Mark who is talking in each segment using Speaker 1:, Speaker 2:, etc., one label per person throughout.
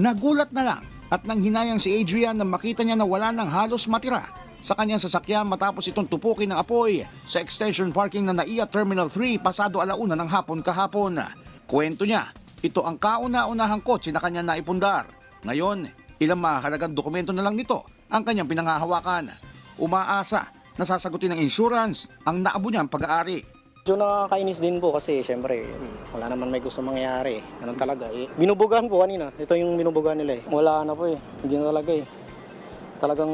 Speaker 1: Nagulat na lang at nang hinayang si Adrian na makita niya na wala nang halos matira sa kanyang sasakyan matapos itong tupukin ng apoy sa extension parking ng NAIA Terminal 3 pasado alauna ng hapon kahapon. Kwento niya, ito ang kauna-unahang kotse na kanya naipundar. Ngayon, ilang mahalagang dokumento na lang nito ang kanyang pinangahawakan. Umaasa na sasagutin ng insurance ang naabo niyang pag-aari.
Speaker 2: Medyo nakakainis din po kasi syempre wala naman may gusto mangyari. Ganun talaga eh. Binubugan po kanina. Ito yung binubugan nila eh. Wala na po eh. Hindi na talaga eh. Talagang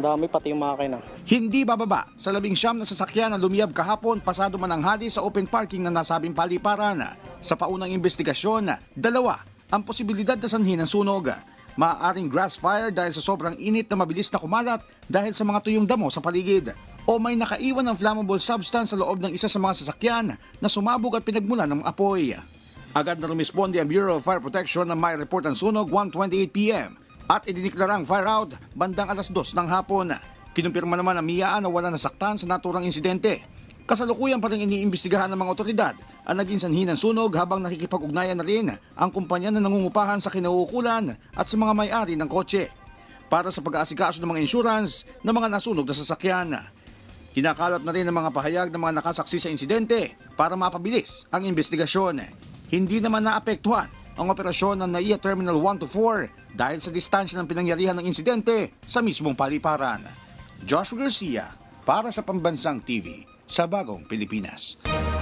Speaker 2: dami pati yung makina.
Speaker 1: Hindi bababa sa labing siyam na sasakyan na lumiyab kahapon pasado mananghali sa open parking na nasabing paliparan. Sa paunang investigasyon, dalawa ang posibilidad na sanhin ng sunog. Maaaring grass fire dahil sa sobrang init na mabilis na kumalat dahil sa mga tuyong damo sa paligid. O may nakaiwan ng flammable substance sa loob ng isa sa mga sasakyan na sumabog at pinagmulan ng apoy. Agad na rumisponde ang Bureau of Fire Protection na may report ng sunog 1.28pm at idiniklarang fire out bandang alas 2 ng hapon. Kinumpirma naman ang miyaan na wala nasaktan sa naturang insidente. Kasalukuyan pa rin iniimbestigahan ng mga otoridad ang naging sanhi ng sunog habang nakikipag-ugnayan na rin ang kumpanya na nangungupahan sa kinauukulan at sa mga may-ari ng kotse para sa pag-aasikaso ng mga insurance ng mga nasunog na sasakyan. Kinakalat na rin ang mga pahayag ng mga nakasaksi sa insidente para mapabilis ang investigasyon. Hindi naman naapektuhan ang operasyon ng NAIA Terminal 1 to 4 dahil sa distansya ng pinangyarihan ng insidente sa mismong paliparan. Joshua Garcia para sa Pambansang TV sa Bagong Pilipinas.